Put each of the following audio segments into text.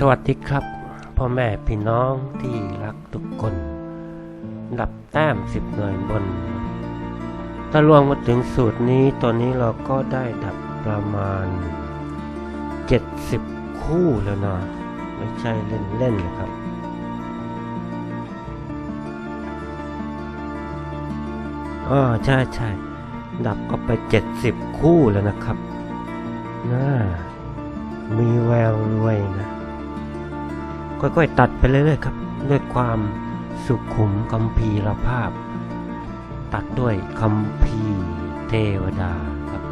สวัสดีครับพ่อแม่พี่น้องที่รักทุกคนดับแต้มสิบหน่วยบน ถ้ารวมมาถึงสูตรนี้ตอนนี้เราก็ได้ดับประมาณ 70 คู่แล้วนะไม่ใช่เล่นๆนะครับ อ๋อใช่ใช่ดับก็ไป 70 คู่แล้วนะครับน่ามีแววรวยนะ ค่อยๆ ตัดไปเรื่อยๆครับด้วยความสุขุมคัมภีรภาพ ตัดด้วยคัมภีรเทวดาครับ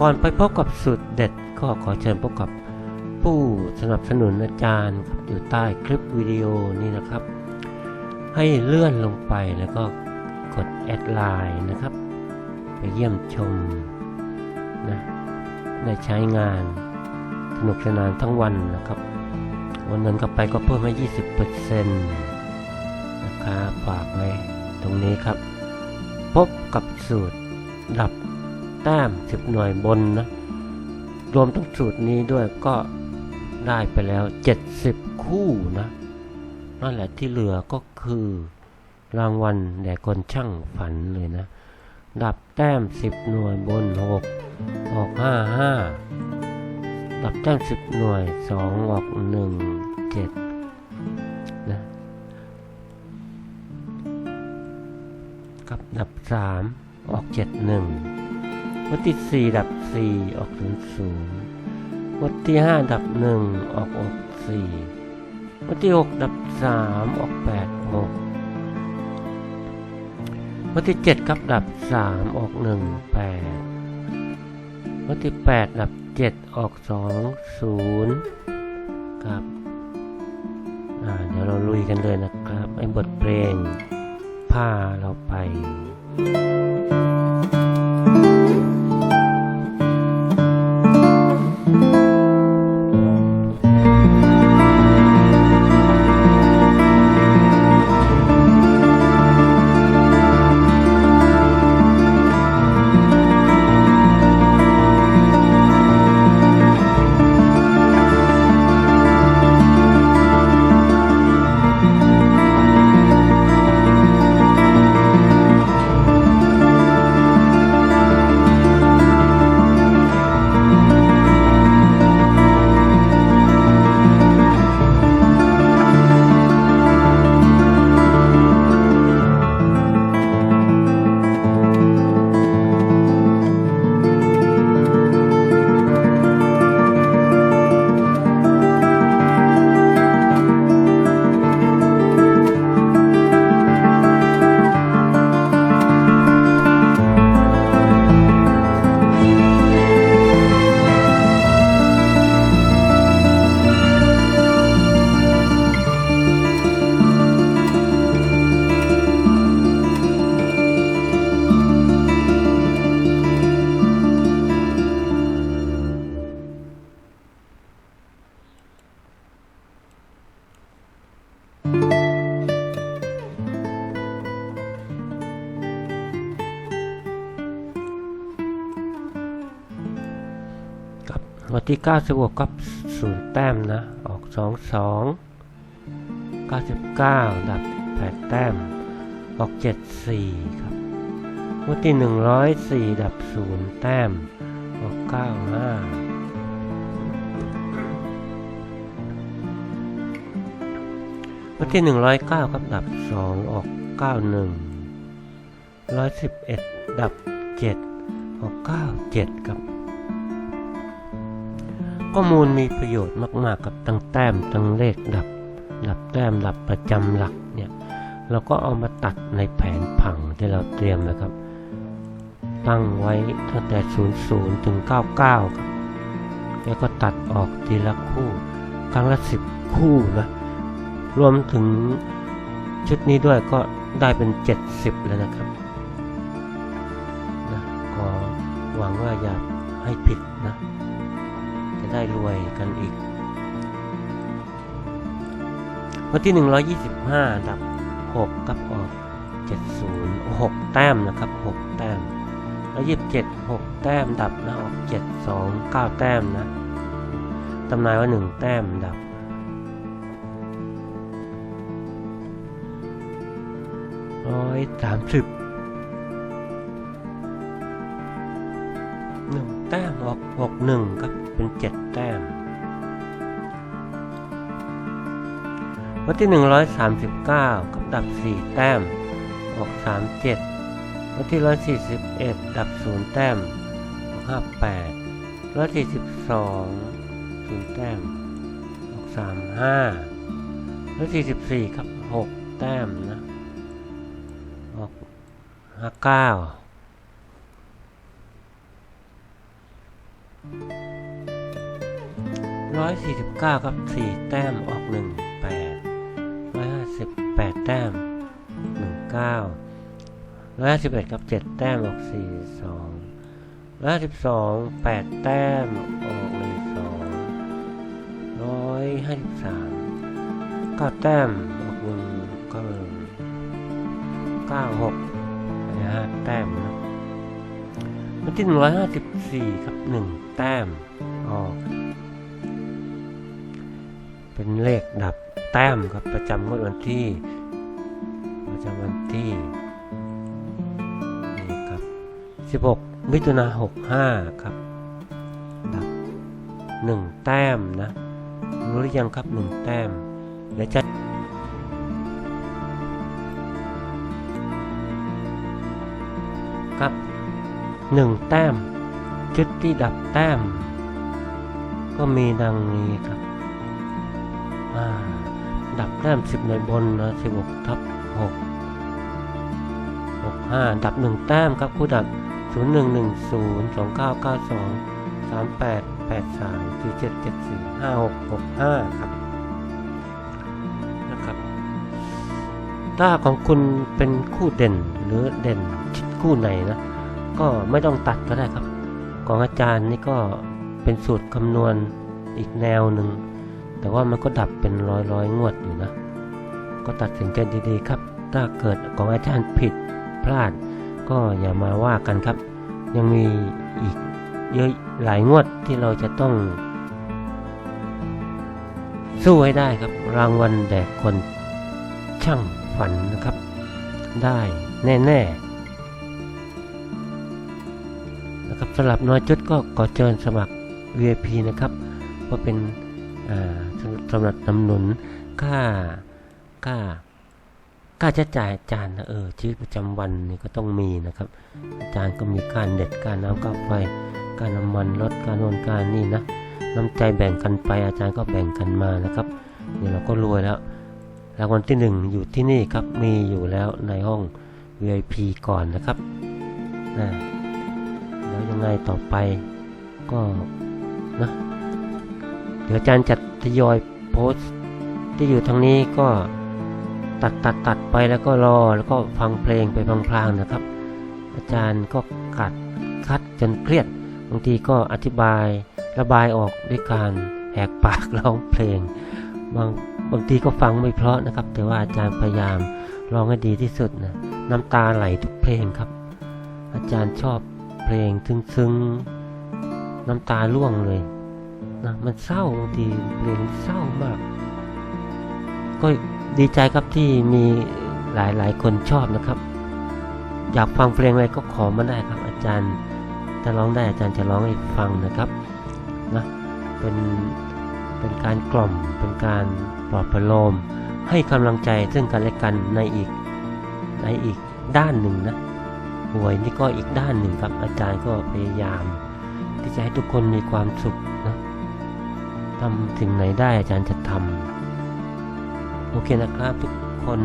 ก่อนไปพบกับสุดเด็ดก็ขอเชิญพบกับผู้สนับสนุนอาจารย์ครับอยู่ใต้คลิปวิดีโอนี้นะครับ ให้เลื่อนลงไปแล้วก็กดแอดไลน์นะครับ ไปเยี่ยมชมนะได้ใช้งานสนุกสนานทั้งวันนะครับ วันนั้นกลับไปก็เพิ่มให้20%นะครับฝากไว้ตรงนี้ครับ พบกับสูตรดับแต้ม10 หน่วยบนนะ รวมทั้งสูตรนี้ด้วยก็ได้ไปแล้ว 70 คู่นะ นั่นแหละที่เหลือก็คือรางวัลแด่คนช่างฝันเลยนะ ดับแต้ม 10 หน่วยบน 6 ออก 55 ดับแต้มสิบหน่วยสองออกหนึ่งเจ็ดนะกับดับสามออกเจ็ดหนึ่งวันที่สี่ดับสี่ออกศูนย์ศูนย์วันที่ห้าดับหนึ่งออกออกสี่วันที่หกดับสามออกแปดหกวันที่เจ็ดครับดับสามออกหนึ่งแปด ข้อที่แปดดับเจ็ดออกสองศูนย์ครับอ่าเดี๋ยวเราลุยกันเลยนะครับ ไอ้บทเพลงพาเราไป ที่ 9 6กับศูนย์แต้มนะ ออก 2 2 99 ดับ 8 แต้ม ออก 7 4 ครับวันที่ 104 ดับ 0 แต้ม ออก 9 5วันที่ 109 ครับ ดับ 2 ออก 91 111 ดับ 7 ออก 97 ครับ ข้อมูลมีประโยชน์มาก ๆ กับตั้งแต้มตั้งเลขดับดับแต้มดับประจำหลักเนี่ยเราก็เอามาตัดในแผนผังที่เราเตรียมนะครับ ตั้งไว้ตั้งแต่ 00 ถึง 99 ครับแล้วก็ตัดออกทีละคู่ ครั้งละ 10 คู่นะรวมถึงชุดนี้ด้วยก็ได้เป็น 70 แล้วนะครับนะก็หวังว่าอย่าให้ผิดนะจะ ได้รวยกันอีก วันที่ 125ดับ6กับออก 70 6 แต้มนะครับ 6 แต้ม แล้ว 27 6 แต้มดับนะออก 72 9 แต้มนะตำนายว่า 1 แต้มดับร้อยสามสิบหนึ่งแต้มออกหกหนึ่งครับ เป็นเจ็ดแต้มวันที่หนึ่งร้อยสามสิบเก้ากับดับสี่แต้ม ออกสามเจ็ดวันที่ร้อยสี่สิบเอ็ดดับศูนย์แต้ม ออกห้าแปดร้อยสี่สิบสองศูนย์แต้ม ออกสามห้าร้อยสี่สิบสี่ครับหกแต้มนะ ออกห้าเก้าร้อยสี่สิบเก้าครับสี่แต้มออกหนึ่งแปดร้อยห้าสิบแปดแต้มหนึ่งเก้าร้อยสิบเอ็ดครับเจ็ดแต้มออกสี่สองร้อยสิบสองแปดแต้มออกหนึ่งสองร้อยห้าสิบสามก้าแต้มออกหนึ่งก้าเก้าหกนะฮะแต้มนะวันที่หนึ่งร้อยห้าสิบสี่ครับหนึ่งแต้มออก เป็นเลขดับแต้มครับประจำงวดวันที่ ประจำวันที่นี่ครับสิบหกมิถุนาหกห้าครับ ดับหนึ่งแต้มนะ รู้หรือยังครับหนึ่งแต้มเดี๋ยวจะครับหนึ่งแต้ม ชุดที่ดับแต้ม ก็มีดังนี้ครับ ดับแต้มสิบในบนนะสิบหกทับหกหกห้าดับหนึ่งแต้มครับคู่ดับศูนย์หนึ่งหนึ่งศูนย์สองเก้าเก้าสองสามแปดแปดสามสี่เจ็ดเจ็ดสี่ห้าหกหกห้าครับนะครับถ้าของคุณเป็นคู่เด่นหรือเด่นคู่ไหนนะ ก็ไม่ต้องตัดก็ได้ครับ ของอาจารย์นี่ก็เป็นสูตรคำนวณอีกแนวหนึ่ง แต่ว่ามันก็ดับเป็นร้อยร้อยงวดอยู่นะ ก็ตัดสินใจดีๆครับ ถ้าเกิดของอาจารย์ผิดพลาด ก็อย่ามาว่ากันครับ ยังมีอีกเยอะหลายงวดที่เราจะต้อง สู้ให้ได้ครับ รางวัลแด่คนช่างฝันนะครับ ได้แน่ๆนะครับสำหรับน้อยจุดก็ขอเชิญสมัคร VIP นะครับว่าเป็นอ่า สำหรับนำหนุนค่าค่าค่าใช้จ่ายอาจารย์นะเออชีวิตประจำวันนี่ก็ต้องมีนะครับ อาจารย์ก็มีการเด็ดการน้ำค่าไฟการน้ำมันรถการโน่นการนี่นะน้ำใจแบ่งกันไปอาจารย์ก็แบ่งกันมานะครับเนี่เราก็รวยแล้วรางวัลที่หนึ่งอยู่ที่นี่ครับมีอยู่แล้วในห้อง VIP ก่อนนะครับนะแล้วยังไงต่อไปก็นะ ดี๋ยวอาจารย์จัดทยอยโพสต์ที่อยู่ทางนี้ก็ตัดตัดตัดไปแล้วก็รอแล้วก็ฟังเพลงไปพลางๆนะครับ อาจารย์ก็กัดคัดจนเครียดบางทีก็อธิบายระบายออกด้วยการแหกปากร้องเพลง บางบางทีก็ฟังไม่เพราะนะครับ แต่ว่าอาจารย์พยายามร้องให้ดีที่สุดนะน้ำตาไหลทุกเพลงครับ อาจารย์ชอบเพลงซึ้งๆน้ำตาร่วงเลย นะมันเศร้าบางทีเพลงเศร้ามาก ก็ดีใจครับที่มีหลายหลายคนชอบนะครับ อยากฟังเพลงอะไรก็ขอมาได้ครับ อาจารย์ถ้าร้องได้อาจารย์จะร้องให้ฟังนะครับนะเป็นเป็นการกล่อมเป็นการปลอบประโลม ให้กำลังใจซึ่งกันและกันในอีกในอีกด้านหนึ่งนะป่วยนี่ก็อีกด้านหนึ่งครับอาจารย์ก็พยายามที่จะให้ทุกคนมีความสุขนะ ทำสิ่งไหนได้อาจารย์จะทำโอเคนะครับทุกคน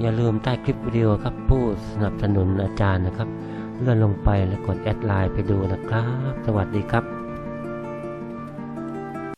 อย่าลืมใต้คลิปวิดีโอครับผู้สนับสนุนอาจารย์นะครับ เลื่อนลงไปแล้วกดแอดไลน์ไปดูนะครับ สวัสดีครับ